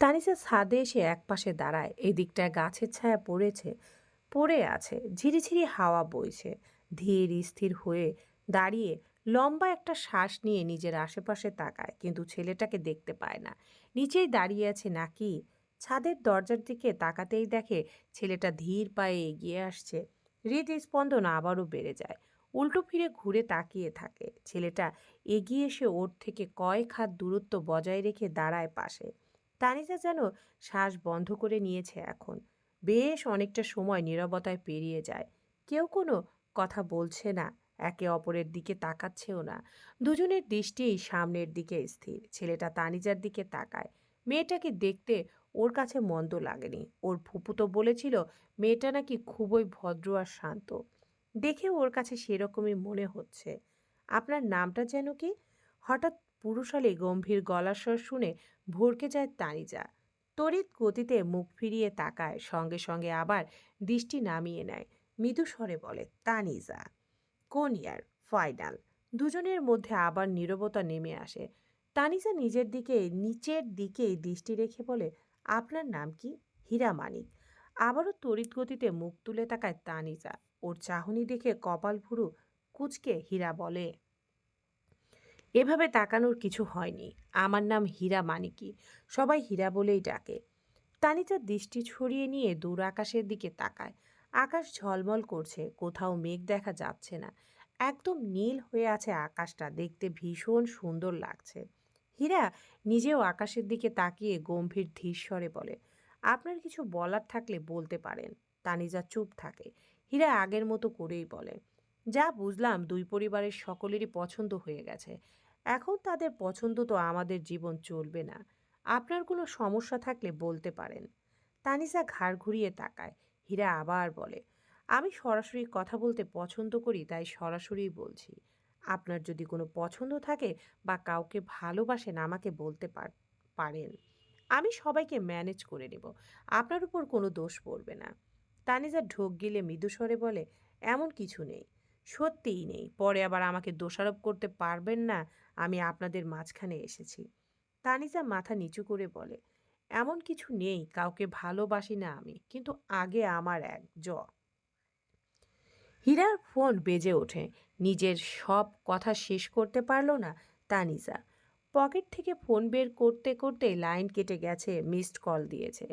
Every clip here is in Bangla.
তানিসা ছাদে এসে একপাশে দাঁড়ায়। এদিকটায় গাছের ছায়া পড়েছে, পড়ে আছে, ঝিরিঝিরি হাওয়া বইছে। ধীর, স্থির হয়ে দাঁড়িয়ে লম্বা একটা শ্বাস নিয়ে নিজের আশেপাশে তাকায়, কিন্তু ছেলেটাকে দেখতে পায় না। নিচেই দাঁড়িয়ে আছে নাকি? ছাদের দরজার দিকে তাকাতেই দেখে ছেলেটা ধীর পায়ে এগিয়ে আসছে। হৃদস্পন্দন আবারও বেড়ে যায়। উল্টো ফিরে ঘুরে তাকিয়ে থাকে। ছেলেটা এগিয়ে এসে ওর থেকে কয়েক হাত দূরত্ব বজায় রেখে দাঁড়ায় পাশে। তানিজা যেন শ্বাস বন্ধ করে নিয়েছে এখন। বেশ অনেকটা সময় নীরবতায় পেরিয়ে যায়। কেউ কোনো কথা বলছে না, একে অপরের দিকে তাকাচ্ছেও না। দুজনের দৃষ্টিই সামনের দিকে স্থির। ছেলেটা তানিজার দিকে তাকায়। মেয়েটাকে দেখতে ওর কাছে মন্দ লাগেনি। ওর ফুপু তো বলেছিল, মেয়েটা নাকি খুবই ভদ্র আর শান্ত। দেখে ওর কাছে সেরকমই মনে হচ্ছে। আপনার নামটা যেন কি? হঠাৎ পুরুষালী গম্ভীর গলার স্বর শুনে ভরকে যায় তানিজা। তড়িৎ গতিতে মুখ ফিরিয়ে তাকায়, সঙ্গে সঙ্গে আবার দৃষ্টি নামিয়ে নেয়। মৃদু স্বরে বলে, তানিজা, কোন ইয়ার? ফাইনাল। দুজনের মধ্যে আবার নীরবতা নেমে আসে। তানিজা নিজের দিকে, নিচের দিকে দৃষ্টি রেখে বলে, আপনার নাম কি? হীরা মানিক। আবারও তড়িৎ গতিতে মুখ তুলে তাকায় তানিজা। ওর চাহনি দেখে কপাল ভুরু কুচকে হীরা বলে এভাবে তাকানোর কিছু হয়নি। আমার নাম হীরা মানিকি। সবাই হীরা বলেই ডাকে। তানিজা দৃষ্টি ছড়িয়ে নিয়ে দূর আকাশের দিকে তাকায়। আকাশ ঝলমল করছে, কোথাও মেঘ দেখা যাচ্ছে না। একদম নীল হয়ে আছে আকাশটা, দেখতে ভীষণ সুন্দর লাগছে। হীরা নিজেও আকাশের দিকে তাকিয়ে গম্ভীর ধীরস্বরে বলে, আপনার কিছু বলার থাকলে বলতে পারেন। তানিজা চুপ থাকে। হীরা আগের মতো করেই বলে, যা বুঝলাম দুই পরিবারের সকলেরই পছন্দ হয়ে গেছে। এখন তাদের পছন্দ তো আমাদের জীবন চলবে না। আপনার কোনো সমস্যা থাকলে বলতে পারেন। তানিজা ঘাড় ঘুরিয়ে তাকায়। হীরা আবার বলে, আমি সরাসরি কথা বলতে পছন্দ করি, তাই সরাসরিই বলছি। আপনার যদি কোনো পছন্দ থাকে বা কাউকে ভালোবাসেন, আমাকে বলতে পার, পারেন। আমি সবাইকে ম্যানেজ করে নেব। আপনার উপর কোনো দোষ পড়বে না। তানিজা ঢোক গিলে মৃদুস্বরে বলে, এমন কিছু নেই। সত্যিই নেই। পরে আবার আমাকে দোষারোপ করতে পারবেন না, আমি আপনাদের মাঝখানে এসেছি। তানিজা মাথা নিচু করে বলে, এমন কিছু নেই, কাউকে ভালোবাসি না আমি, কিন্তু আগে আমার এক জ। হীরার ফোন বেজে ওঠে, নিজের সব কথা শেষ করতে পারল না তানিজা। পকেট থেকে ফোন বের করতে করতে লাইন কেটে গেছে, মিসড কল দিয়েছে।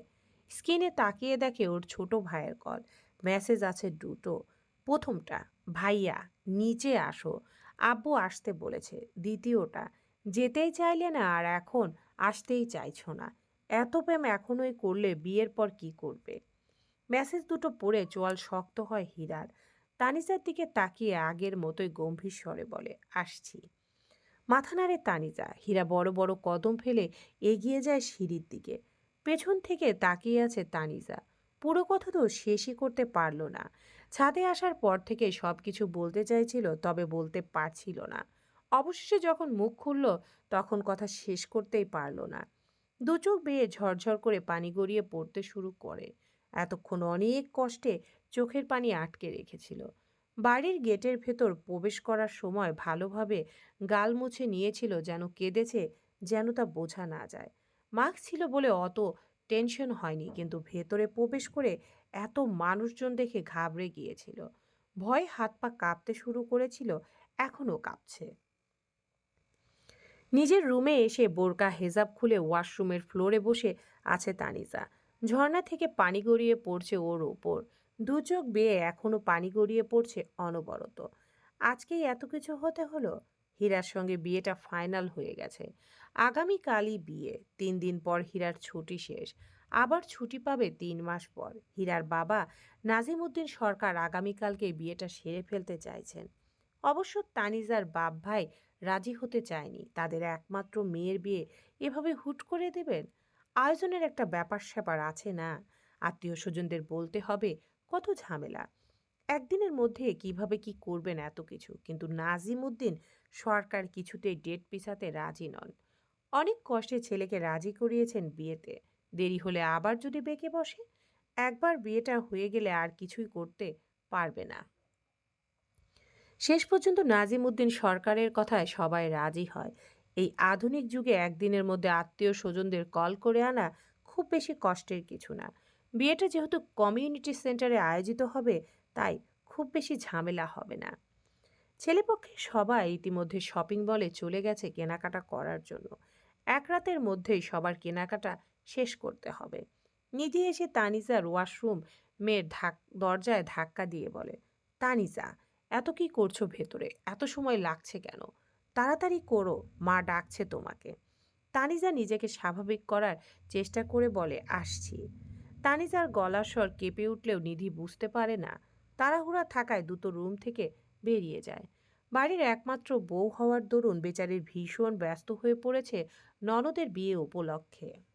স্ক্রিনে তাকিয়ে দেখে ওর ছোট ভাইয়ের কল। মেসেজ আছে দুটো, প্রথমটা ভাইয়া, নিচে আসো। আব্বু আসতে বলেছে, দ্বিতীয়টা, যেতেই চাইলে না, আর এখন আসতেই চাইছো না। এত প্রেম এখনোই করলে বিয়ের পর কি করবে? মেসেজ দুটো পড়ে চোয়াল শক্ত হয় হীরার। তানিজার দিকে তাকিয়ে আগের মতোই গম্ভীর স্বরে বলে, আসছি। মাথা নাড়ে তানিজা, হীরা বড় বড় কদম ফেলে এগিয়ে যায় সিঁড়ির দিকে। পেছন থেকে তাকিয়ে আছে তানিজা। পুরো কথা তো শেষই করতে পারল না। ছাদে আসার পর থেকে সব কিছু বলতে চাইছিল, তবে বলতে পারছিল না। অবশেষে যখন মুখ খুলল, তখন কথা শেষ করতেই পারল না। দু চোখ বেয়ে ঝরঝর করে পানি গড়িয়ে পড়তে শুরু করে। এতক্ষণ অনেক কষ্টে চোখের পানি আটকে রেখেছিল। বাড়ির গেটের ভেতর প্রবেশ করার সময় ভালোভাবে গাল মুছে নিয়েছিল যেন কেঁদেছে, যেন তা বোঝা না যায়। মাস্ক ছিল বলে অত টেনশন হয়নি, কিন্তু ভেতরে প্রবেশ করে এত মানুষজন দেখে ঘাবড়ে গিয়েছিল। ভয় হাত পা কাঁপতে শুরু করেছিল এখনও কাঁপছে। নিজের রুমে এসে বোরকা, হেজাব খুলে ওয়াশরুমের ফ্লোরে বসে আছে তানিজা। ঝর্ণা থেকে পানি গড়িয়ে পড়ছে ওর ওপর। দু চোখ বেয়ে এখনও পানি গড়িয়ে পড়ছে অনবরত। আজকেই এত কিছু হতে হলো? হীরার সঙ্গে বিয়েটা ফাইনাল হয়ে গেছে। আগামীকালই বিয়ে। তিন দিন পর হীরার ছুটি শেষ। আবার ছুটি পাবে তিন মাস পর। হীরার বাবা নাজিমুদ্দিন সরকার আগামীকালকে বিয়েটা সেরে ফেলতে চাইছেন। অবশ্য তানিজার বাপ ভাই রাজি হতে চায়নি। তাদের একমাত্র মেয়ের বিয়ে এভাবে হুট করে দেবেন? আয়োজনের একটা ব্যাপার স্যাপার আছে না? আত্মীয় স্বজনদের বলতে হবে কত ঝামেলা। একদিনের মধ্যে কীভাবে কি করবেন এত কিছু? কিন্তু নাজিম উদ্দিন সরকার কিছুতেই ডেট পিছাতে রাজি নন। অনেক কষ্টে ছেলেকে রাজি করিয়েছেন বিয়েতে। দেরি হলে আবার যদি বেঁকে বসে, একবার বিয়েটা হয়ে গেলে আর কিছুই করতে পারবে না। শেষ পর্যন্ত নাজিম উদ্দিন সরকারের কথায় সবাই রাজি হয়। এই আধুনিক যুগে একদিনের মধ্যে আত্মীয় স্বজনদের কল করে আনা খুব বেশি কষ্টের কিছু না। বিয়েটা যেহেতু কমিউনিটি সেন্টারে আয়োজিত হবে, তাই খুব বেশি ঝামেলা হবে না। ছেলেপক্ষে সবাই ইতিমধ্যে শপিং বলে চলে গেছে কেনাকাটা করার জন্য। এক রাতের মধ্যেই সবার কেনাকাটা শেষ করতে হবে। নিধি এসে তানিজার ওয়াশরুম মেয়ের ধাক দরজায় ধাক্কা দিয়ে বলে, তানিজা, এত কি করছ ভেতরে? এত সময় লাগছে কেন? তাড়াতাড়ি করো, মা ডাকছে তোমাকে। তানিজা নিজেকে স্বাভাবিক করার চেষ্টা করে বলে, আসছি। তানিজার গলার স্বর কেঁপে উঠলেও নিধি বুঝতে পারে না। তাড়াহুড়া থাকায় দুটো রুম থেকে বেরিয়ে যায়। বাড়ির একমাত্র বউ হওয়ার দরুন বেচারির ভীষণ ব্যস্ত হয়ে পড়েছে ননদের বিয়ে উপলক্ষে।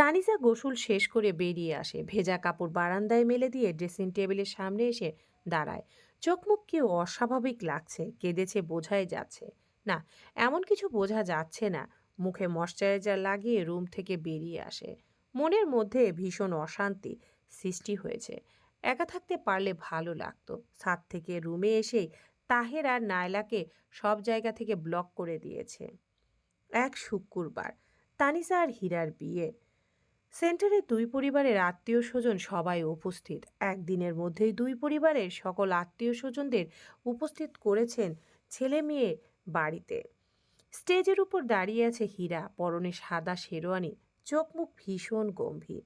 তানিজা গোসল শেষ করে বেরিয়ে আসে। ভেজা কাপড় বারান্দায় মেলে দিয়ে ড্রেসিং টেবিলের সামনে এসে দাঁড়ায়। চোখ মুখ কেউ অস্বাভাবিক লাগছে, কেঁদেছে, বোঝাই যাচ্ছে। না, এমন কিছু বোঝা যাচ্ছে না। মুখে ময়শ্চারাইজার লাগিয়ে রুম থেকে বেরিয়ে আসে। মনের মধ্যে ভীষণ অশান্তি সৃষ্টি হয়েছে। একা থাকতে পারলে ভালো লাগতো। ছাদ থেকে রুমে এসেই তাহের আর নায়লাকে সব জায়গা থেকে ব্লক করে দিয়েছে। এক শুক্রবার তানিসা আর হীরার বিয়ে। সেন্টারে দুই পরিবারের আত্মীয় স্বজন সবাই উপস্থিত। একদিনের মধ্যেই দুই পরিবারের সকল আত্মীয় স্বজনদের উপস্থিত করেছেন ছেলে মেয়ে বাড়িতে। স্টেজের উপর দাঁড়িয়ে আছে হীরা, পরনে সাদা শেরওয়ানি চোখ মুখ ভীষণ গম্ভীর।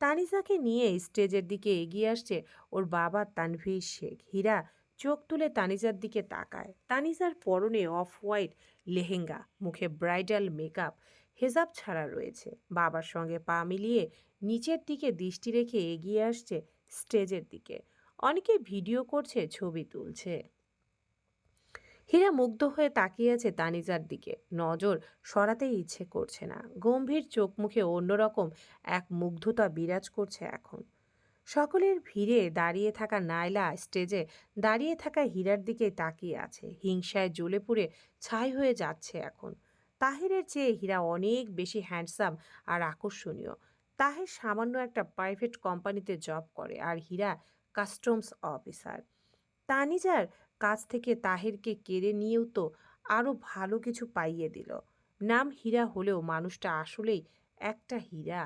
তানিজাকে নিয়ে স্টেজের দিকে এগিয়ে আসছে ওর বাবা তানভীর শেখ। হীরা চোখ তুলে তানিজার দিকে তাকায়। তানিজার পরনে অফ হোয়াইট লেহেঙ্গা, মুখে ব্রাইডাল মেকআপ হেজাব ছাড়া রয়েছে। বাবার সঙ্গে পা মিলিয়ে নিচের দিকে দৃষ্টি রেখে এগিয়ে আসছে স্টেজের দিকে। অনেকে ভিডিও করছে, ছবি তুলছে। হীরা মুগ্ধ হয়ে তাকিয়ে আছে তানিজার দিকে। নজর সরাতেই ইচ্ছে করছে না। গম্ভীর চোখ মুখে অন্যরকম এক মুগ্ধতা বিরাজ করছে এখন। সকলের ভিড়ে দাঁড়িয়ে থাকা নাইলা স্টেজে দাঁড়িয়ে থাকা হীরার দিকে তাকিয়ে আছে। হিংসায় জ্বলে পুড়ে ছাই হয়ে যাচ্ছে এখন। তাহিরের চেয়ে হীরা অনেক বেশি হ্যান্ডসাম আর আকর্ষণীয়। তাহের সামান্য একটা প্রাইভেট কোম্পানিতে জব করে আর হীরা কাস্টমস অফিসার তানিজার কাছ থেকে তাহেরকে কেড়ে নিয়েও তো আরও ভালো কিছু পাইয়ে দিল। নাম হীরা হলেও মানুষটা আসলেই একটা হীরা।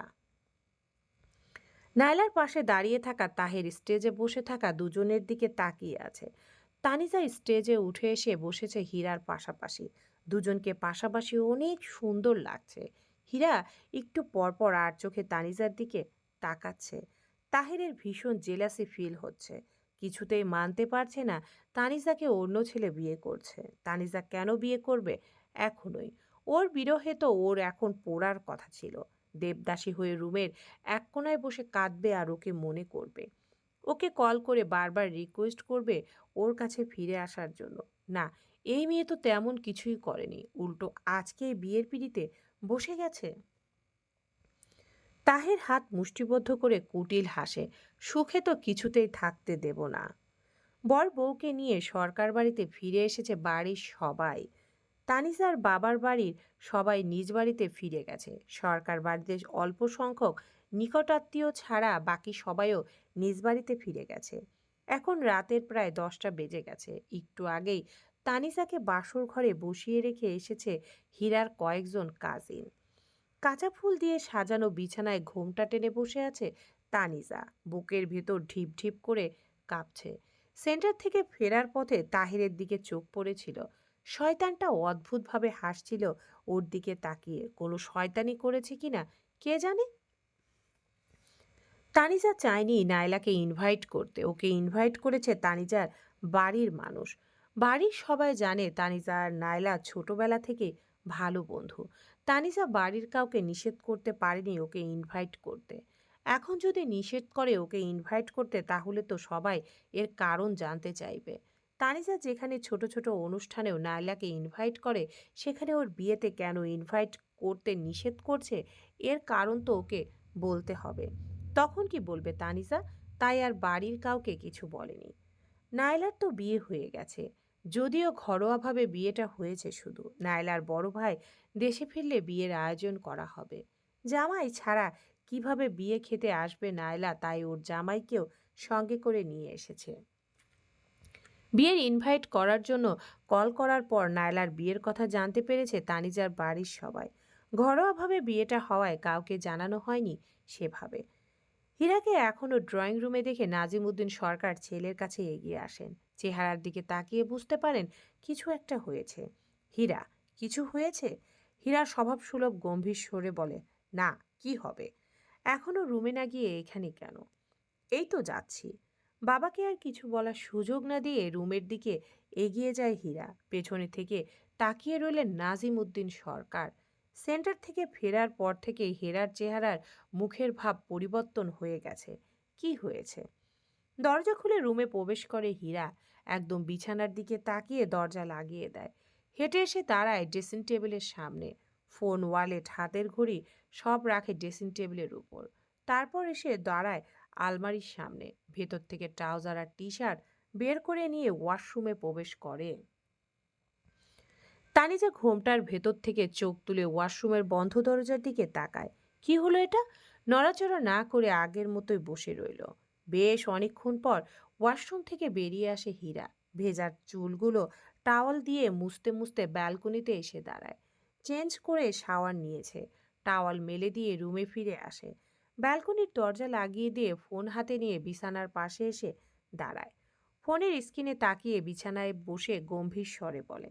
নাইলার পাশে দাঁড়িয়ে থাকা তাহের স্টেজে বসে থাকা দুজনের দিকে তাকিয়ে আছে। তানিজা স্টেজে উঠে এসে বসেছে হীরার পাশাপাশি। দুজনকে পাশাপাশি অনেক সুন্দর লাগছে। হীরা একটু পরপর আর চোখে তানিজার দিকে তাকাচ্ছে। তাহেরের ভীষণ জেলাসি ফিল হচ্ছে। কিছুতেই মানতে পারছে না তানিজাকে অন্য ছেলে বিয়ে করছে। তানিজা কেন বিয়ে করবে? এখনই। ওর বিরহে তো ওর এখন পড়ার কথা ছিল। দেবদাসী হয়ে রুমের এক কোনায় বসে কাঁদবে আর ওকে মনে করবে। ওকে কল করে বারবার রিকোয়েস্ট করবে ওর কাছে ফিরে আসার জন্য। না এই মেয়ে তো তেমন কিছুই করেনি। উল্টো আজকে বিয়ের পিড়িতে বসে গেছে। তাহের হাত মুষ্টিবদ্ধ করে কুটিল হাসে, সুখে তো কিছুতেই থাকতে দেব না। বর বউকে নিয়ে সরকার বাড়িতে ফিরে এসেছে বাড়ির সবাই। তানিসার বাবার বাড়ির সবাই নিজ বাড়িতে ফিরে গেছে। সরকার বাড়িতে অল্প সংখ্যক নিকটাত্মীয় ছাড়া বাকি সবাইও নিজ বাড়িতে ফিরে গেছে। এখন রাতের প্রায় দশটা বেজে গেছে। একটু আগেই তানিসাকে বাসর ঘরে বসিয়ে রেখে এসেছে হীরার কয়েকজন কাজিন। কাঁচা ফুল দিয়ে সাজানো বিছানায় ঘোমটা টেনে বসে আছে তানিজা বুকের ভেতর ঢিপ ঢিপ করে কাঁপছে। সেন্টার থেকে ফেরার পথে তাহিরের দিকে চোখ পড়েছিল। শয়তানটা অদ্ভুতভাবে হাসছিল, ওর দিকে তাকিয়ে। কোনো শয়তানি করেছে কিনা, কে জানে? তানিজা চায়নি নাইলাকে ইনভাইট করতে। ওকে ইনভাইট করেছে তানিজার বাড়ির মানুষ। বাড়ির সবাই জানে তানিজা আর নাইলা ছোটবেলা থেকে ভালো বন্ধু। তানিজা বাড়ির কাউকে নিষেধ করতে পারেনি ওকে ইনভাইট করতে। এখন যদি নিষেধ করে ওকে ইনভাইট করতে, তাহলে তো সবাই এর কারণ জানতে চাইবে। তানিজা যেখানে ছোট ছোট অনুষ্ঠানেও নাইলাকে ইনভাইট করে, সেখানে ওর বিয়েতে কেন ইনভাইট করতে নিষেধ করছে, এর কারণ তো ওকে বলতে হবে। তখন কি বলবে তানিজা? তাই আর বাড়ির কাউকে কিছু বলেনি। নাইলার তো বিয়ে হয়ে গেছে। যদিও ঘরোয়াভাবে বিয়েটা হয়েছে শুধু নাইলার বড় ভাই দেশে ফিরলে বিয়ের আয়োজন করা হবে। জামাই ছাড়া কীভাবে বিয়ে খেতে আসবে নাইলা তাই ওর জামাইকেও সঙ্গে করে নিয়ে এসেছে। বিয়ের ইনভাইট করার জন্য কল করার পর নায়লার বিয়ের কথা জানতে পেরেছে তানিজার বাড়ির সবাই। ঘরোয়াভাবে বিয়েটা হওয়ায় কাউকে জানানো হয়নি সেভাবে। হীরাকে এখনও ড্রয়িং রুমে দেখে নাজিমুদ্দিন সরকার ছেলের কাছে এগিয়ে আসেন। চেহারার দিকে তাকিয়ে বুঝতে পারেন কিছু একটা হয়েছে। হীরা, কিছু হয়েছে? হীরা স্বভাবসুলভ গম্ভীর স্বরে বলে, না, কি হবে? এখনও রুমে না গিয়ে এখানে কেন? এই তো যাচ্ছি। বাবাকে আর কিছু বলার সুযোগ না দিয়ে রুমের দিকে এগিয়ে যায় হীরা। পেছনে থেকে তাকিয়ে রইলেন নাজিম উদ্দিন সরকার। সেন্টার থেকে ফেরার পর থেকে হেরার চেহারার মুখের ভাব পরিবর্তন হয়ে গেছে। কি হয়েছে? দরজা খুলে রুমে প্রবেশ করে হীরা। একদম বিছানার দিকে তাকিয়ে দরজা লাগিয়ে দেয়। হেঁটে এসে দাঁড়ায় ড্রেসিং টেবিলের সামনে। ফোন, ওয়ালেট, হাতের ঘড়ি সব রাখে ড্রেসিং টেবিলের উপর। তারপর এসে দাঁড়ায় আলমারির সামনে। ভেতর থেকে ট্রাউজার আর টি শার্ট বের করে নিয়ে ওয়াশরুমে প্রবেশ করে। তানিজা ঘোমটার ভেতর থেকে চোখ তুলে ওয়াশরুমের বন্ধ দরজার দিকে তাকায়। কি হলো এটা? নড়াচড়া না করে আগের মতোই বসে রইল। বেশ অনেকক্ষণ পর ওয়াশরুম থেকে বেরিয়ে আসে হীরা। ভেজার চুলগুলো টাওয়াল দিয়ে মুছতে মুছতে ব্যালকনিতে এসে দাঁড়ায়। চেঞ্জ করে শাওয়ার নিয়েছে। টাওয়াল মেলে দিয়ে রুমে ফিরে আসে। ব্যালকনির দরজা লাগিয়ে দিয়ে ফোন হাতে নিয়ে বিছানার পাশে এসে দাঁড়ায়। ফোনের স্ক্রিনে তাকিয়ে বিছানায় বসে গম্ভীর স্বরে বলে,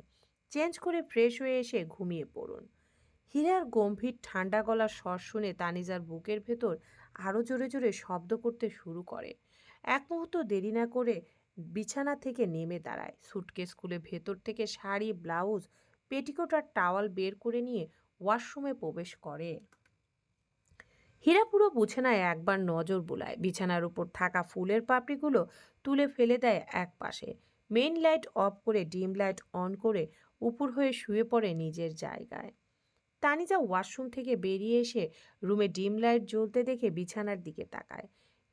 চেঞ্জ করে ফ্রেশ হয়ে এসে ঘুমিয়ে পড়ুন। হীরার গম্ভীর ঠান্ডা গলার স্বর শুনে তানিজার বুকের ভেতর আরও জোরে জোরে শব্দ করতে শুরু করে। এক মুহূর্ত দেরি না করে বিছানা থেকে নেমে দাঁড়ায়। সুটকেস খুলে ভেতর থেকে শাড়ি ব্লাউজ পেটিকোট আর টাওয়াল বের করে নিয়ে ওয়াশরুমে প্রবেশ করে। হীরা পুরো বুঝে নেয় একবার নজর বুলায়। বিছানার উপর থাকা ফুলের পাপড়িগুলো তুলে ফেলে দেয় এক পাশে। মেইন লাইট অফ করে ডিম লাইট অন করে উপর হয়ে শুয়ে পড়ে নিজের জায়গায়। তানিজা ওয়াশরুম থেকে বেরিয়ে এসে রুমে ডিম লাইট জ্বলতে দেখে বিছানার দিকে তাকায়।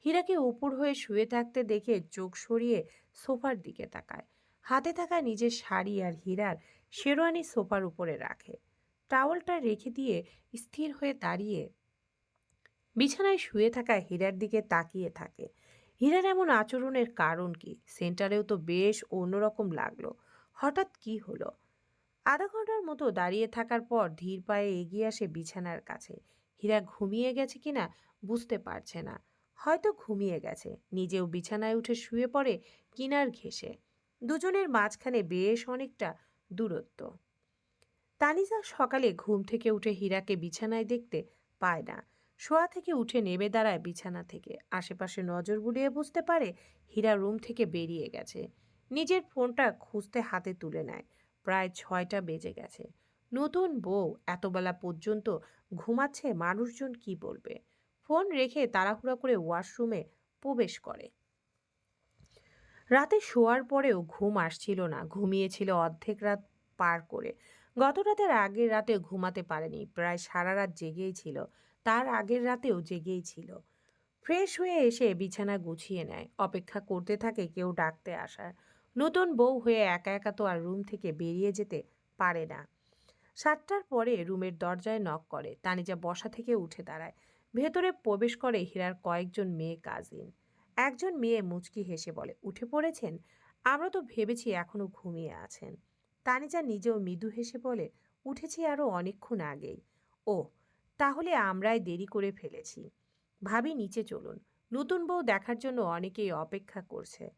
হীরাকে উপর হয়ে শুয়ে থাকতে দেখে চোখ সরিয়ে সোফার দিকে তাকায়। হাতে থাকা নিজের শাড়ি আর হীরার শেরওয়ানি সোফার উপরে রাখে। টাওয়ালটা রেখে দিয়ে স্থির হয়ে দাঁড়িয়ে বিছানায় শুয়ে থাকা হীরার দিকে তাকিয়ে থাকে। হীরার এমন আচরণের কারণ কি? সেন্টারেও তো বেশ অন্যরকম লাগল। হঠাৎ কি হলো? আধা ঘণ্টার মতো দাঁড়িয়ে থাকার পর ধীর পায়ে এগিয়ে আসে বিছানার কাছে। হীরা ঘুমিয়ে গেছে কিনা বুঝতে পারছে না। হয়তো ঘুমিয়ে গেছে। নিজেও বিছানায় উঠে শুয়ে পড়ে কিনার ঘেসে দুজনের মাঝখানে বেশ অনেকটা দূরত্ব। তানিজা সকালে ঘুম থেকে উঠে হীরাকে বিছানায় দেখতে পায় না। শোয়া থেকে উঠে নেমে দাঁড়ায় বিছানা থেকে। আশেপাশে নজর বুলিয়ে বুঝতে পারে হীরা রুম থেকে বেরিয়ে গেছে। নিজের ফোনটা খুঁজতে হাতে তুলে নেয়। প্রায় ছয়টা বেজে গেছে। নতুন বউ এতবেলা পর্যন্ত ঘুমাচ্ছে মানুষজন কি বলবে? ফোন রেখে তাড়াহুড়া করে ওয়াশরুমে প্রবেশ করে। রাতে শোয়ার পরেও ঘুম আসছিল না, ঘুমিয়েছিল অর্ধেক রাত পার করে। গত রাতের আগের রাতে ঘুমাতে পারেনি, প্রায় সারা রাত জেগেই ছিল, তার আগের রাতেও জেগেই ছিল। ফ্রেশ হয়ে এসে বিছানা গুছিয়ে নেয়, অপেক্ষা করতে থাকে কেউ ডাকতে আসার। নতুন বউ হয়ে একা একা তো আর রুম থেকে বেরিয়ে যেতে পারে না। সাতটার পরে রুমের দরজায় নক করে। তানিজা বসা থেকে উঠে দাঁড়ায়। ভেতরে প্রবেশ করে হীরার কয়েকজন মেয়ে কাজিন একজন মেয়ে মুচকি হেসে বলে, উঠে পড়েছেন? আমরা তো ভেবেছি এখনও ঘুমিয়ে আছেন। তানিজা নিজেও মৃদু হেসে বলে, উঠেছি আরও অনেকক্ষণ আগেই। ও তাহলে আমরাই দেরি করে ফেলেছি। ভাবি নিচে চলুন। নতুন বউ দেখার জন্য অনেকেই অপেক্ষা করছে।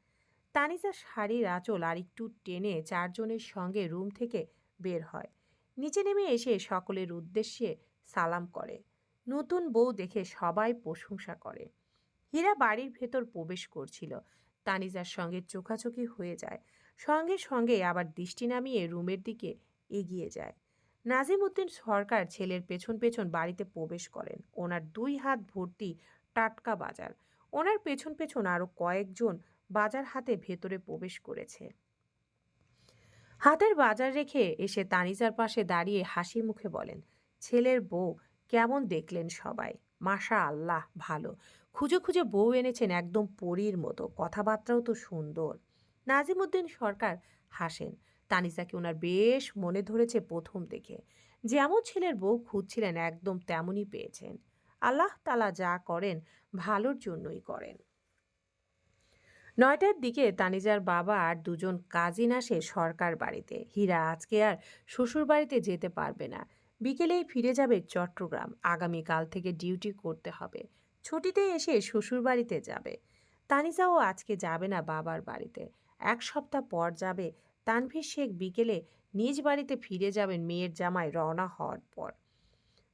তানিজা শাড়ির আঁচল আর একটু টেনে চারজনের সঙ্গে রুম থেকে বের হয়। নিচে নেমে এসে সকলের উদ্দেশ্যে সালাম করে। নতুন বউ দেখে সবাই প্রশংসা করে। হীরা বাড়ির ভেতর প্রবেশ করছিল। তানিজার সঙ্গে চোখাচোখি হয়ে যায়। সঙ্গে সঙ্গে আবার দৃষ্টি নামিয়ে রুমের দিকে এগিয়ে যায়। নাজিম উদ্দিন সরকার ছেলের পেছন পেছন বাড়িতে প্রবেশ করেন। ওনার দুই হাত ভর্তি টাটকা বাজার। ওনার পেছন পেছন আরও কয়েকজন বাজার হাতে ভেতরে প্রবেশ করেছে। হাতের বাজার রেখে এসে তানিজার পাশে দাঁড়িয়ে হাসি মুখে বলেন, ছেলের বউ, কেমন দেখলেন সবাই? মাশা আল্লাহ ভালো। খুঁজে খুঁজে বউ এনেছেন একদম পরীর মতো, কথাবার্তাও তো সুন্দর। নাজিমুদ্দিন সরকার হাসেন। তানিজাকে ওনার বেশ মনে ধরেছে প্রথম দেখে। যেমন ছেলের বউ খুঁজছিলেন একদম তেমনই পেয়েছেন। আল্লাহ তালা যা করেন, ভালোর জন্যই করেন। নয়টার দিকে তানিজার বাবা আর দুজন কাজিন আসে সরকার বাড়িতে। হীরা আজকে আর শ্বশুর বাড়িতে যেতে পারবে না। বিকেলেই ফিরে যাবে চট্টগ্রাম। আগামীকাল থেকে ডিউটি করতে হবে। ছুটিতে এসে শ্বশুরবাড়িতে যাবে। তানিজাও আজকে যাবে না বাবার বাড়িতে। এক সপ্তাহ পর যাবে তানভীর শেখ বিকেলে নিজ বাড়িতে ফিরে যাবেন মেয়ের জামাই রওনা হওয়ার পর।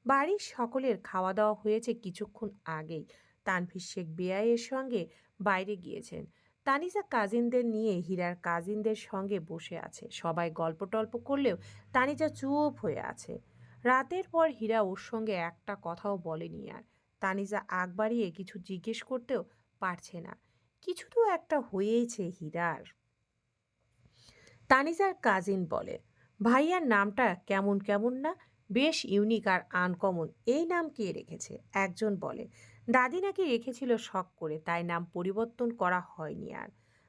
বাড়ির সকলের খাওয়া দাওয়া হয়েছে কিছুক্ষণ আগেই। তানভীর শেখ বেআইয়ের সঙ্গে বাইরে গিয়েছেন। তানিজা কাজিনদের নিয়ে হীরার কাজিনদের সঙ্গে বসে আছে। সবাই গল্প টল্প করলেও তানিজা চুপ হয়ে আছে। রাতের পর হীরা ওর সঙ্গে একটা কথাও বলেনি আর। তানিজা আগ বাড়িয়ে কিছু জিজ্ঞেস করতেও পারছে না। কিছু তো একটা হয়েইছে হীরার। তানিজার কাজিন বলে, ভাইয়ার নামটা কেমন কেমন না? বেশ ইউনিক আর আনকমন। এই নাম কে রেখেছে? একজন বলে দাদি নাকি রেখেছিল শখ করে, তাই নাম পরিবর্তন করা হয়নি আর।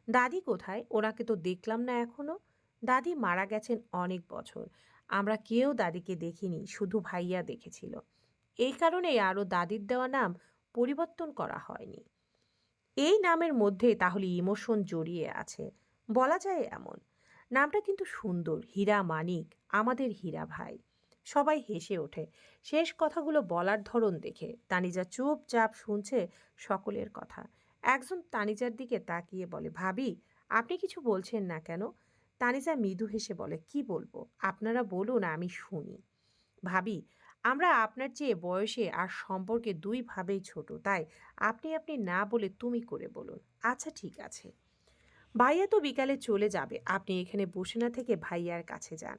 দাদি কোথায়? ওনাকে তো দেখলাম না এখনও। দাদি মারা গেছেন অনেক বছর। আমরা কেউ দাদিকে দেখিনি, শুধু ভাইয়া দেখেছিল। এই কারণেই আরও দাদির দেওয়া নাম পরিবর্তন করা হয়নি। এই নামের মধ্যে তাহলে ইমোশন জড়িয়ে আছে। বলা যায় এমন। নামটা কিন্তু সুন্দর, হীরা মানিক, আমাদের হীরা ভাই। সবাই হেসে ওঠে। শেষ কথাগুলো বলার ধরন দেখে তানিজা চুপচাপ শুনছে সকলের কথা। একজন তানিজার দিকে তাকিয়ে বলে, ভাবি, আপনি কিছু বলছেন না কেন? তানিজা মৃদু হেসে বলে, কি বলব? আপনারা বলুন, আমি শুনি। ভাবি, আমরা আপনার চেয়ে বয়সে আর সম্পর্কে দুইভাবেই ছোট, তাই আপনি আপনি না বলে তুমি করে বলুন। আচ্ছা ঠিক আছে। ভাইয়া তো বিকালে চলে যাবে। আপনি এখানে বসে না থেকে ভাইয়ার কাছে যান।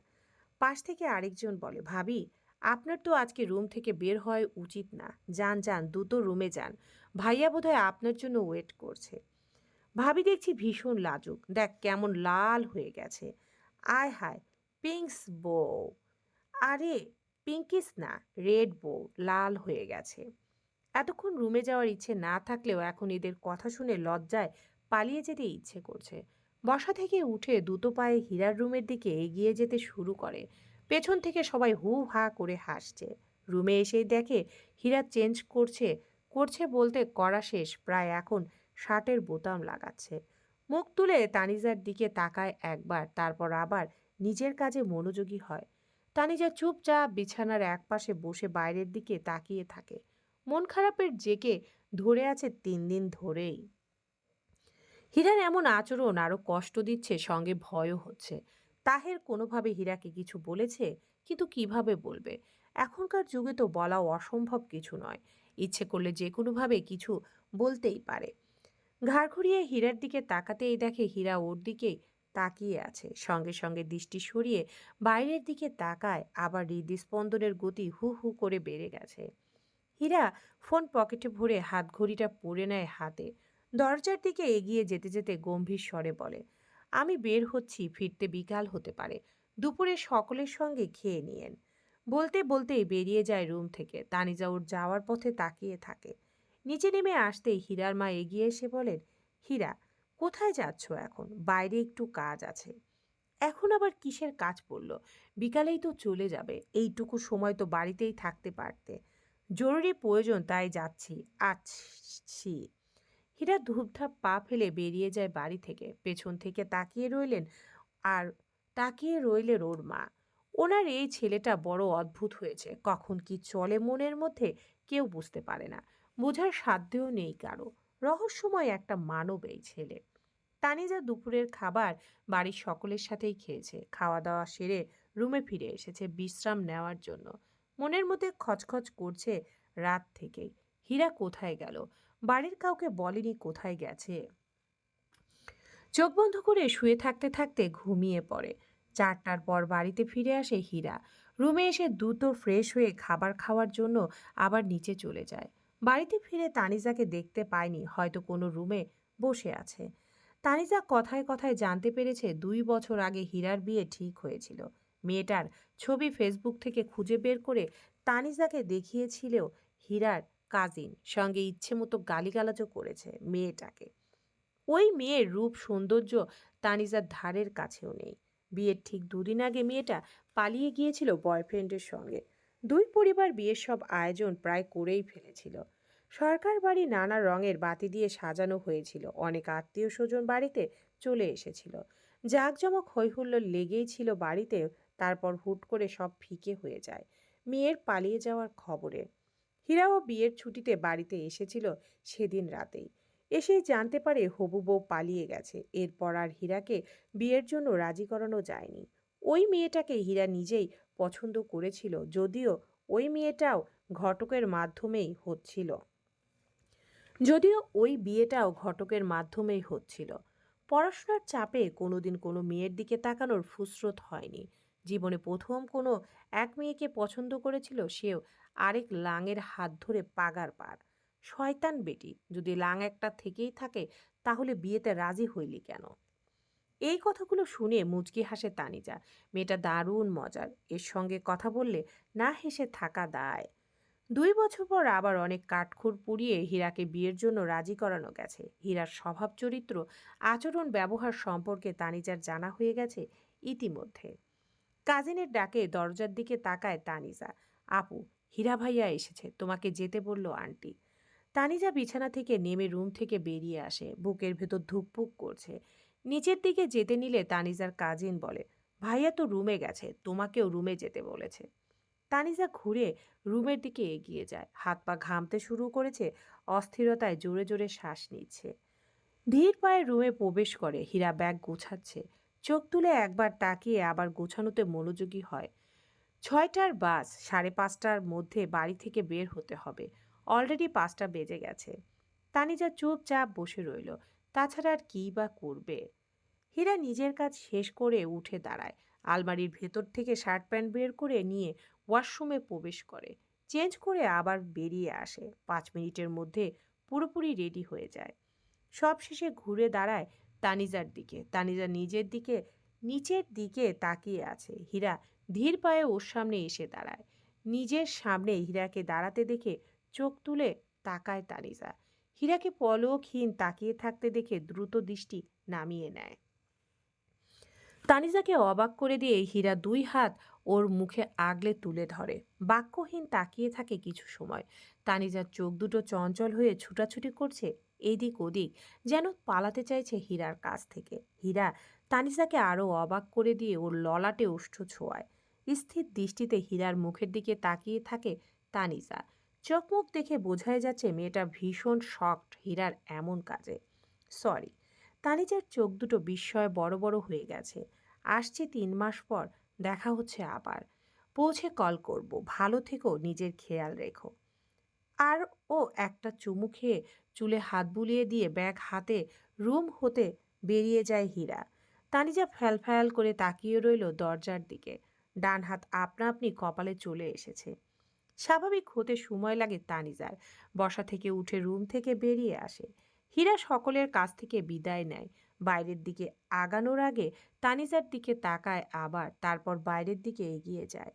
পাশ থেকে আরেকজন বলে, ভাবি, আপনার তো আজকে রুম থেকে বের হয় উচিত না। যান যান, দ্রুত রুমে যান। ভাইয়া বোধহয় আপনার জন্য ওয়েট করছে। ভাবি দেখছি ভীষণ লাজুক। দেখ, কেমন লাল হয়ে গেছে। আয় হায়, পিঙ্কস বউ। আরে, পিঙ্কিস না, রেড বউ, লাল হয়ে গেছে। এতক্ষণ রুমে যাওয়ার ইচ্ছে না থাকলেও এখন এদের কথা শুনে লজ্জায় পালিয়ে যেতে ইচ্ছে করছে। বসা থেকে উঠে দুটো পায়ে হীরার রুমের দিকে এগিয়ে যেতে শুরু করে। পেছন থেকে সবাই হু হা করে হাসছে। রুমে এসেই দেখে হীরা চেঞ্জ করছে করছে বলতে করা শেষ, প্রায় এখন শার্টের বোতাম লাগাচ্ছে। মুখ তুলে তানিজার দিকে তাকায় একবার, তারপর আবার নিজের কাজে মনোযোগী হয়। তানিজা চুপচাপ বিছানার একপাশে বসে বাইরের দিকে তাকিয়ে থাকে। মন খারাপের জেকে ধরে আছে তিন দিন ধরেই। হীরার এমন আচরণ আরও কষ্ট দিচ্ছে, সঙ্গে ভয়ও হচ্ছে। তাহের কোনোভাবে হীরাকে কিছু বলেছে, কিন্তু কীভাবে বলবে? এখনকার যুগে তো বলাও অসম্ভব কিছু নয়। ইচ্ছে করলে যে কোনোভাবে কিছু বলতেই পারে। ঘাড় ঘুরিয়ে হীরার দিকে তাকাতেই দেখে হীরা ওর দিকেই তাকিয়ে আছে। সঙ্গে সঙ্গে দৃষ্টি সরিয়ে বাইরের দিকে তাকায়, আবার হৃদস্পন্দনের গতি হু হু করে বেড়ে গেছে। হীরা ফোন পকেটে ভরে হাত ঘড়িটা পরে নেয় হাতে। দরজার দিকে এগিয়ে যেতে যেতে গম্ভীর স্বরে বলে, আমি বের হচ্ছি, ফিরতে বিকাল হতে পারে। দুপুরে সকলের সঙ্গে খেয়ে নিয়েন। বলতে বলতেই বেরিয়ে যায় রুম থেকে। তানিজা ওর যাওয়ার পথে তাকিয়ে থাকে। নিচে নেমে আসতেই হীরার মা এগিয়ে এসে বলেন, হীরা, কোথায় যাচ্ছ এখন? বাইরে একটু কাজ আছে। এখন আবার কিসের কাজ পড়ল? বিকালেই তো চলে যাবে। এইটুকু সময় তো বাড়িতেই থাকতে পারতে। জরুরি প্রয়োজন, তাই যাচ্ছি। আচ্ছি হীরা ধূপধাপ পা ফেলে বেরিয়ে যায় বাড়ি থেকে। পেছন থেকে তাকিয়ে রইলেন আর তাকিয়ে রইলেন ওর মা। ওনার এই ছেলেটা বড় অদ্ভুত হয়েছে। কখন কি চলে মনের মধ্যে কেউ বুঝতে পারে না। বোঝার সাধ্যও নেই কারও। রহস্যময় একটা মানব এই ছেলে। তানিজা দুপুরের খাবার বাড়ির সকলের সাথেই খেয়েছে। খাওয়া দাওয়া সেরে রুমে ফিরে এসেছে বিশ্রাম নেওয়ার জন্য। মনের মধ্যে খচখচ করছে রাত থেকেই। হীরা কোথায় গেল? বাড়ির কাউকে বলেনি কোথায় গেছে। চোখ বন্ধ করে শুয়ে থাকতে থাকতে ঘুমিয়ে পড়ে। চারটার পর বাড়িতে ফিরে আসে হীরা। রুমে এসে দ্রুত ফ্রেশ হয়ে খাবার খাওয়ার জন্য আবার নিচে চলে যায়। বাড়িতে ফিরে তানিজাকে দেখতে পায়নি, হয়তো কোনো রুমে বসে আছে। তানিজা কথায় কথায় জানতে পেরেছে দুই বছর আগে হীরার বিয়ে ঠিক হয়েছিল। মেয়েটার ছবি ফেসবুক থেকে খুঁজে বের করে তানিজাকে দেখিয়েছিল হীরার কাজিন সঙ্গে ইচ্ছে মতো গালিগালাজও করেছে মেয়েটাকে। ওই মেয়ের রূপ সৌন্দর্য তানিজার ধারের কাছেও নেই। বিয়ের ঠিক দুদিন আগে মেয়েটা পালিয়ে গিয়েছিল বয়ফ্রেন্ডের সঙ্গে। দুই পরিবার বিয়ের সব আয়োজন প্রায় করেই ফেলেছিল। সরকার বাড়ি নানা রঙের বাতি দিয়ে সাজানো হয়েছিল। অনেক আত্মীয় স্বজন বাড়িতে চলে এসেছিল। জাঁকজমক হৈহুল্লোড় লেগেই ছিল বাড়িতে, তারপর হুট করে সব ফিকে হয়ে যায়। মেয়ের পালিয়ে যাওয়ার খবরে হীরাও বিয়ের ছুটিতে বাড়িতে এসেছিল সেদিন রাতেই। এসে জানতে পারে হবু বউ পালিয়ে গেছে। এরপর আর হীরাকে বিয়ের জন্য রাজি করানো যায়নি। ওই মেয়েটাকে হীরা নিজেই পছন্দ করেছিল, যদিও ওই মেয়েটাও ঘটকের মাধ্যমেই হচ্ছিল। যদিও ওই বিয়েটাও ঘটকের মাধ্যমেই হচ্ছিল। পড়াশোনার চাপে কোনোদিন কোনো মেয়ের দিকে তাকানোর ফুসরত হয়নি। জীবনে প্রথম কোনো এক মেয়েকে পছন্দ করেছিল সেও আরেক লাঙের হাত ধরে পাগার পার। শয়তান বেটি, যদি লাং একটা থেকেই থাকে, তাহলে বিয়েতে রাজি হইলি কেন? এই কথাগুলো শুনে মুচকি হাসে তানিজা। মেয়েটা দারুণ মজার। এর সঙ্গে কথা বললে না হেসে থাকা দায়। দুই বছর পর আবার অনেক কাঠখুর পুড়িয়ে হীরাকে বিয়ের জন্য রাজি করানো গেছে। হীরার স্বভাব চরিত্র, আচরণ, ব্যবহার সম্পর্কে তানিজার জানা হয়ে গেছে ইতিমধ্যে। কাজিনের ডাকে দরজার দিকে তাকায় তানিজা। আপু হীরা ভাইয়া এসেছে। তোমাকে যেতে বলল আন্টি। তানিজা বিছানা থেকে নেমে রুম থেকে বেরিয়ে আসে। বুকের ভেতর ধুকপুক করছে। নিচের দিকে যেতে নিলে তানিজার কাজিন বলে, ভাইয়া তো রুমে গেছে, তোমাকেও রুমে যেতে বলেছে। তানিজা ঘুরে রুমের দিকে এগিয়ে যায়। হাত পা ঘামতে শুরু করেছে, অস্থিরতায় জোরে জোরে শ্বাস নিচ্ছে। ধীর পায়ে রুমে প্রবেশ করে হীরা ব্যাগ গোছাচ্ছে। চোখ তুলে একবার তাকিয়ে আবার গোছানোতে মনোযোগী হয়। ছয়টার বাস সাড়ে পাঁচটার মধ্যে বাড়ি থেকে বের হতে হবে। অলরেডি পাঁচটা বেজে গেছে। তানিজা চুপচাপ বসে রইল। তাছাড়া আর কী বা করবে? হীরা নিজের কাজ শেষ করে উঠে দাঁড়ায়। আলমারির ভেতর থেকে শার্ট প্যান্ট বের করে নিয়ে ওয়াশরুমে প্রবেশ করে। চেঞ্জ করে আবার বেরিয়ে আসে। পাঁচ মিনিটের মধ্যে পুরোপুরি রেডি হয়ে যায়। সব শেষে ঘুরে দাঁড়ায় তানিজার দিকে। তানিজা নিজের দিকে নিচের দিকে তাকিয়ে আছে। হীরা ধীর পায়ে ওর সামনে এসে দাঁড়ায়। নিজের সামনে হীরাকে দাঁড়াতে দেখে চোখ তুলে তাকায় তানিজা। হীরাকে পলকহীন তাকিয়ে থাকতে দেখে দ্রুত দৃষ্টি নামিয়ে নেয়। তানিজাকে অবাক করে দিয়ে হীরা দুই হাত ওর মুখে আগলে তুলে ধরে। বাক্যহীন তাকিয়ে থাকে কিছু সময়। তানিজার চোখ দুটো চঞ্চল হয়ে ছুটাছুটি করছে এদিক ওদিক, যেন পালাতে চাইছে হীরার কাছ থেকে। হীরা তানিজাকে আরও অবাক করে দিয়ে ওর ললাটে ওষ্ঠ ছোঁয়ায়। স্থির দৃষ্টিতে হীরার মুখের দিকে তাকিয়ে থাকে তানিজা চোখ মুখ দেখে বোঝাই যাচ্ছে মেয়েটা ভীষণ শক্ট হীরার এমন কাজে। সরি তানিজার চোখ দুটো বিস্ময়ে বড় বড় হয়ে গেছে। আসছে তিন মাস পর, দেখা হচ্ছে আবার। পৌঁছে কল করব, ভালো থেকো, নিজের খেয়াল রেখো। আর ও একটা চুমু খেয়ে চুলে হাত বুলিয়ে দিয়ে ব্যাগ হাতে রুম হতে বেরিয়ে যায় হীরা। তানিজা ফ্যাল করে তাকিয়ে রইল দরজার দিকে। ডান হাত আপনা আপনি কপালে চলে এসেছে। স্বাভাবিক হতে সময় লাগে তানিজার। বসা থেকে উঠে রুম থেকে বেরিয়ে আসে। হীরা সকলের কাছ থেকে বিদায় নেয়। বাইরের দিকে আগানোর আগে তানিজার দিকে তাকায় আবার, তারপর বাইরের দিকে এগিয়ে যায়।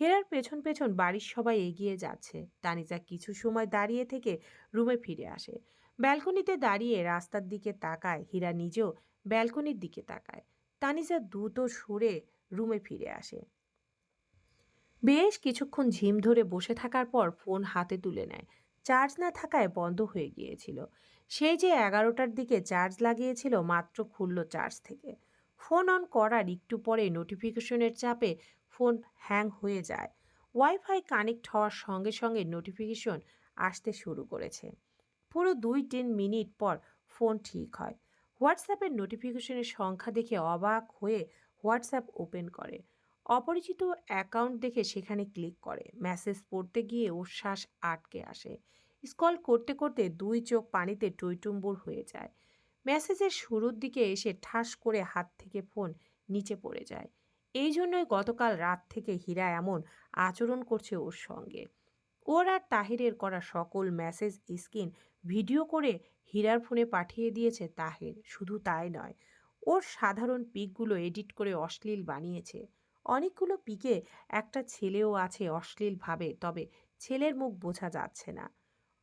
হেরার পেছন পেছন বাড়ির সবাই এগিয়ে যাচ্ছে। তানিজা কিছু সময় দাঁড়িয়ে থেকে রুমে ফিরে আসে। ব্যালকনিতে দাঁড়িয়ে রাস্তার দিকে তাকায়। হীরা নিজেও ব্যালকনির দিকে তাকায়। তানিজা দ্রুত সরে রুমে ফিরে আসে। বেশ কিছুক্ষণ ঝিম ধরে বসে থাকার পর ফোন হাতে তুলে নেয়। চার্জ না থাকায় বন্ধ হয়ে গিয়েছিল। সেই যে এগারোটার দিকে চার্জ লাগিয়েছিল মাত্র খুলল চার্জ থেকে। ফোন অন করার একটু পরে নোটিফিকেশনের চাপে ফোন হ্যাং হয়ে যায়। ওয়াইফাই কানেক্ট হওয়ার সঙ্গে সঙ্গে নোটিফিকেশন আসতে শুরু করেছে। পুরো দুই তিন মিনিট পর ফোন ঠিক হয়। হোয়াটসঅ্যাপের নোটিফিকেশনের সংখ্যা দেখে অবাক হয়ে হোয়াটসঅ্যাপ ওপেন করে। অপরিচিত অ্যাকাউন্ট দেখে সেখানে ক্লিক করে। মেসেজ পড়তে গিয়ে ওর শ্বাস আটকে আসে। স্কল করতে করতে দুই চোখ পানিতে টইটুম্বুর হয়ে যায়। মেসেজের শুরুর দিকে এসে ঠাস করে হাত থেকে ফোন নিচে পড়ে যায়। এই জন্যই গতকাল রাত থেকে হীরা এমন আচরণ করছে ওর সঙ্গে। ওর আর তাহিরের করা সকল মেসেজ স্ক্রিন ভিডিও করে হীরার ফোনে পাঠিয়ে দিয়েছে তাহির। শুধু তাই নয়, ওর সাধারণ পিকগুলো এডিট করে অশ্লীল বানিয়েছে। অনেকগুলো পিকে একটা ছেলেও আছে অশ্লীলভাবে তবে ছেলের মুখ বোঝা যাচ্ছে না।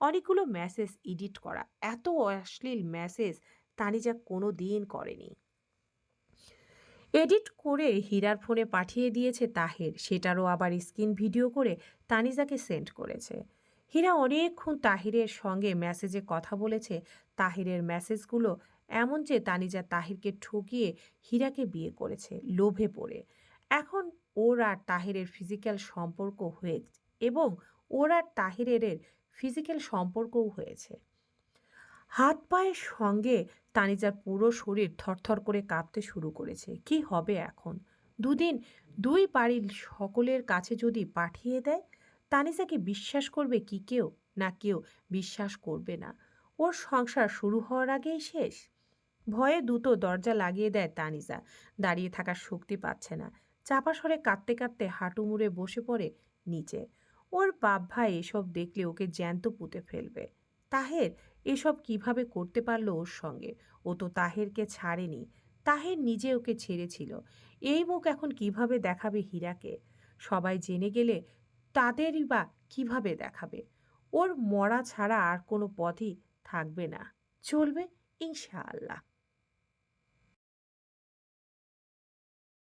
অনেকগুলো মেসেজ এডিট করা। এত অশ্লীল মেসেজ তানিজা কোনো দিন করেনি। এডিট করে হীরার ফোনে পাঠিয়ে দিয়েছে তাহের। সেটারও আবার স্ক্রিন ভিডিও করে তানিজাকে সেন্ড করেছে। হীরা অনেকক্ষণ তাহিরের সঙ্গে মেসেজে কথা বলেছে। তাহিরের মেসেজগুলো এমন যে তানিজা তাহিরকে ঠকিয়ে হীরাকে বিয়ে করেছে, লোভে পড়ে। এখন ওর আর তাহেরের ফিজিক্যাল সম্পর্ক হয়ে এবং ওর আর তাহেরের ফিজিক্যাল সম্পর্কও হয়েছে। হাত পায়ের সঙ্গে তানিজার পুরো শরীর থরথর করে কাঁপতে শুরু করেছে। কি হবে এখন? দুদিন দুই বাড়ির সকলের কাছে যদি পাঠিয়ে দেয় তানিজাকে বিশ্বাস করবে কি কেউ? না কেউ বিশ্বাস করবে না। ওর সংসার শুরু হওয়ার আগেই শেষ। ভয়ে দুটো দরজা লাগিয়ে দেয় তানিজা। দাঁড়িয়ে থাকার শক্তি পাচ্ছে না। চাপা সরে কাঁদতে কাঁদতে হাঁটু মুড়ে বসে পড়ে নিচে। ওর বাপ ভাই এসব দেখলে ওকে জ্যান্ত পুঁতে ফেলবে। তাহের এসব কীভাবে করতে পারল ওর সঙ্গে? ও তো তাহেরকে ছাড়েনি। তাহের নিজে ওকে ছেড়েছিল। এই মুখ এখন কীভাবে দেখাবে হীরাকে? সবাই জেনে গেলে তাদেরই বা কীভাবে দেখাবে? ওর মরা ছাড়া আর কোনো পথই থাকবে না। চলবে ইনশাআল্লাহ।